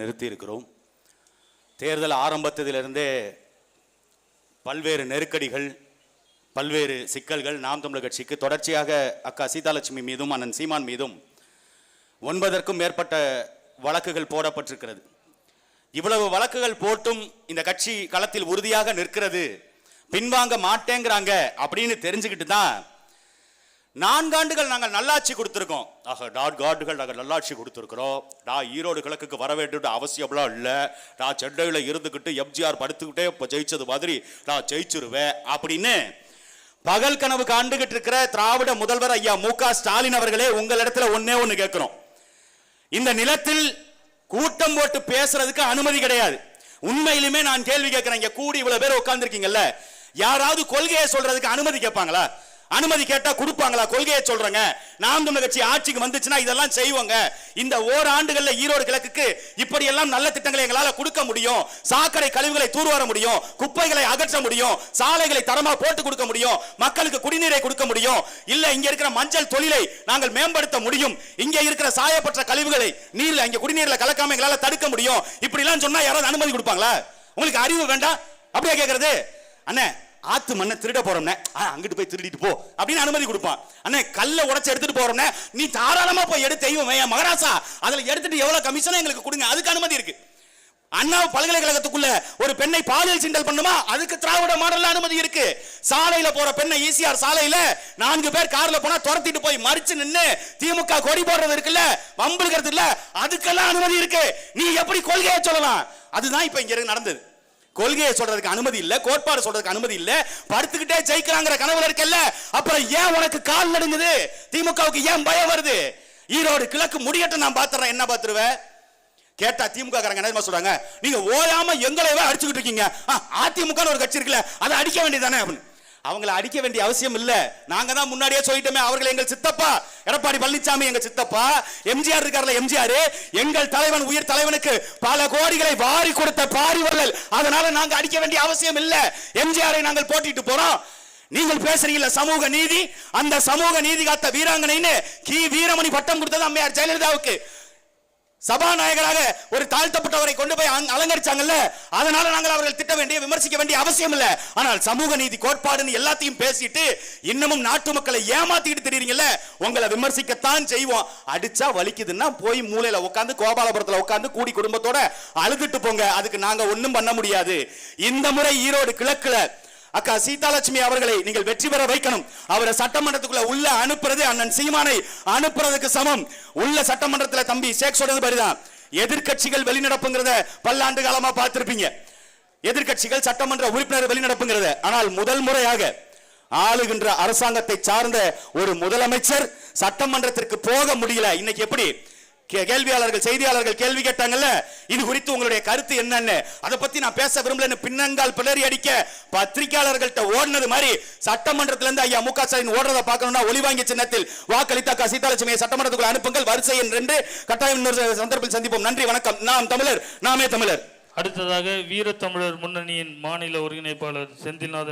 நிறுத்தி இருக்கிறோம் தேர்தல் ஆரம்பத்திலிருந்தே பல்வேறு நெருக்கடிகள் பல்வேறு சிக்கல்கள் நாம் தமிழர் கட்சிக்கு தொடர்ச்சியாக அக்கா சீதாலட்சுமி மீதும் அண்ணன் சீமான் மீதும் ஒன்பதற்கும் மேற்பட்ட வழக்குகள் போடப்பட்டிருக்கிறது. இவ்வளவு வழக்குகள் போட்டும் இந்த கட்சி களத்தில் உறுதியாக நிற்கிறது. பின்வாங்க மாட்டேங்கிறாங்க அப்படின்னு தெரிஞ்சுக்கிட்டு தான் நான்காண்டுகள் நாங்கள் நல்லாட்சி கொடுத்துருக்கோம். ஆக நான்காண்டுகள் நாங்கள் நல்லாட்சி கொடுத்துருக்குறோம். நான் ஈரோடு கிழக்குக்கு வர வேண்டிய அவசியம்லாம் இல்லை. நான் சென்னையில் இருந்துக்கிட்டு எம்ஜிஆர் படுத்துக்கிட்டே இப்போ ஜெயிச்சது மாதிரி நான் ஜெயிச்சிருவேன். அப்படின்னு பகல் கனவு காண்டுகிட்டு இருக்கிற திராவிட முதல்வர் ஐயா மு க ஸ்டாலின் அவர்களே உங்களிடத்துல ஒன்னே ஒன்று கேட்கிறோம். இந்த நிலத்தில் கூட்டம் போட்டு பேசுறதுக்கு அனுமதி கிடையாது. உண்மையிலுமே நான் கேள்வி கேட்கிறேன். இங்க கூடி இவ்வளவு பேர் உட்கார்ந்துருக்கீங்கல்ல. யாராவது கொள்கையை சொல்றதுக்கு அனுமதி கேட்பாங்களா? அனுமதி கேட்டா கொடுப்பாங்களா? கொள்கையை சொல்றேங்க. நாம் தமிழர் கட்சி ஆட்சிக்கு வந்துச்சுன்னா இதெல்லாம் செய்வோங்க. இந்த ஓராண்டுகள்ல ஈரோடு கிழக்குக்கு இப்படி எல்லாம் நல்ல திட்டங்களை எங்களால கொடுக்க முடியும். சாக்கடை கழிவுகளை தூர்வார முடியும். குப்பைகளை அகற்ற முடியும். சாலைகளை தரமா போட்டு கொடுக்க முடியும். மக்களுக்கு குடிநீரை கொடுக்க முடியும். இல்ல இங்க இருக்கிற மஞ்சள் தொழிலை நாங்கள் மேம்படுத்த முடியும். இங்க இருக்கிற சாயப்பட்ட கழிவுகளை நீர்ல இங்க குடிநீர்ல கலக்காம எங்களால தடுக்க முடியும். இப்படி எல்லாம் சொன்னா யாராவது அனுமதி கொடுப்பாங்களா? உங்களுக்கு அறிவு வேண்டாம் அப்படியே கேக்குறது? அண்ணே ஆத்து மண்ணை திருட போறோம்னே. ஆ, அங்கிட்டு போய் திருடிட்டு போ. அப்படின்னு அனுமதி கொடுப்பான். அண்ணே கல்ல உடச்சு எடுத்துட்டு போறோம்னே. நீ தாராளமா போய் எடுத்து தெய்வம் என் மகராசா. அதுல எடுத்துட்டு எவ்வளவு கமிஷனும் எங்களுக்கு கொடுங்க. அதுக்கு அனுமதி இருக்கு. அண்ணா பல்கலைக்கழகத்துக்குள்ள ஒரு பெண்ணை பாலியல் சிண்டல் பண்ணுமா? அதுக்கு திராவிட மாடல்ல அனுமதி இருக்கு. சாலையில போற பெண்ணை ஈசிஆர் சாலையில நான்கு பேர் கார்ல போனா துரத்திட்டு போய் மறிச்சு நின்னு திமுக கொடி போடுறது இருக்குல்ல? வம்பிழுக்கிறது இல்ல? அதுக்கெல்லாம் அனுமதி இருக்கு. நீ எப்படி கொள்கையை சொல்லலாம்? அதுதான் இப்ப இங்க நடந்தது. கொள்கையை சொல்றதுக்கு அனுமதி இல்ல கோட்பாடு சொல்றதுக்கு அனுமதி இல்ல படுத்துக்கிட்டே ஜெயிக்கிறாங்கிற கனவுல இருக்கல்ல அப்புறம் ஏன் உனக்கு கால் நடுங்குது? திமுகவுக்கு ஏன் பயம் வருது? ஈரோடு கிழக்கு முடியட்டும் நான் பாத்துறேன். என்ன பாத்துருவேன் கேட்டா திமுக காரங்க என்ன சொல்றாங்க? நீங்க ஓயாம எங்களை அடிச்சுக்கிட்டு இருக்கீங்க. ஆ, அதிமுக ஒரு கட்சி இருக்குல்ல அதை அடிக்க வேண்டியதானே அப்படின்னு. அவங்கள அடிக்க வேண்டிய அவசியம் இல்ல. நாங்க தான் முன்னாடியே சொல்லிட்டோமே அவர்கள் எங்கள் சித்தப்பா. எடப்பாடி பழனிசாமி எங்க சித்தப்பா. எம்ஜிஆர் இருக்கார்ல எம்ஜிஆர். எங்கள் தலைவன் உயிர் தலைவனுக்கு பல கோடிகளை வாரி கொடுத்த பாரிவர்கள். அதனால நாங்க அடிக்க வேண்டிய அவசியம் இல்ல. எம்ஜிஆரை நாங்கள் போட்டிட்டு போறோம். நீங்கள் பேசுறீங்கல்ல சமூக நீதி? அந்த சமூக நீதி காத்த வீராங்கனைன்னு கி. வீரமணி பட்டம் கொடுத்தது அம்மையார் ஜெயலலிதாவுக்கு. சபாநாயகராக ஒரு தாழ்த்தப்பட்டவரை கொண்டு போய் அலங்கரிச்சாங்கல்ல? அதனால நாங்கள் அவர்கள் திட்ட வேண்டிய விமர்சிக்க வேண்டிய அவசியம் இல்லை. ஆனால் சமூக நீதி கோட்பாடுன்னு எல்லாத்தையும் பேசிட்டு இன்னமும் நாட்டு மக்களை ஏமாத்திட்டு தெரியுறீங்கல்ல உங்களை விமர்சிக்கத்தான் செய்வோம். அடிச்சா வலிக்குதுன்னா போய் மூலையில உட்காந்து கோபாலபுரத்துல உட்காந்து கூடி குடும்பத்தோட அழுதுட்டு போங்க. அதுக்கு நாங்க ஒண்ணும் பண்ண முடியாது. இந்த முறை ஈரோடு கிழக்குல அக்கா சீதாலட்சுமி அவர்களை நீங்கள் வெற்றி பெற வைக்கணும். அவரை சட்டமன்றத்துக்குள்ள உள்ள அனுப்புறது அண்ணன் சீமானை அனுப்புறதுக்கு சமம். உள்ள சட்டமன்றத்தில் தம்பி ஷேக் சொல்றது மாதிரிதான் எதிர்க்கட்சிகள் வெளிநடப்புங்கிறத பல்லாண்டு காலமா பார்த்திருப்பீங்க. எதிர்க்கட்சிகள் சட்டமன்ற உறுப்பினர் வெளிநடப்புங்கிறத. ஆனால் முதல் முறையாக ஆளுகின்ற அரசாங்கத்தை சார்ந்த ஒரு முதலமைச்சர் சட்டமன்றத்திற்கு போக முடியல. இன்னைக்கு எப்படி? கேள்வியாளர்கள் செய்தியாளர்கள் கேள்வி கேட்டாங்கல்ல? இது குறித்து உங்களுடைய கருத்து என்னன்னு? அதை பத்தி நான் பேச விரும்பலன்னு பின்னங்கால் பிளறி அடிக்க பத்திரிகையாளர்கள்ட்ட ஓடினது மாதிரி சட்டமன்றத்துல இருந்து ஐயா மு க ஸ்டாலின் ஓடுறத பார்க்கணும்னா ஒளிவாங்கி சின்னத்தில் வாக்களித்த அக்கா சீதாலட்சுமியை சட்டமன்றத்துக்குள் அனுப்புங்கள் வரிசை என்று கட்டாயம் இன்னொரு சந்தர்ப்பத்தில் சந்திப்போம். நன்றி வணக்கம். நாம் தமிழர் நாமே தமிழர். அடுத்ததாக வீரத்தமிழர் முன்னணியின் மாநில ஒருங்கிணைப்பாளர் செந்தில்நாதன்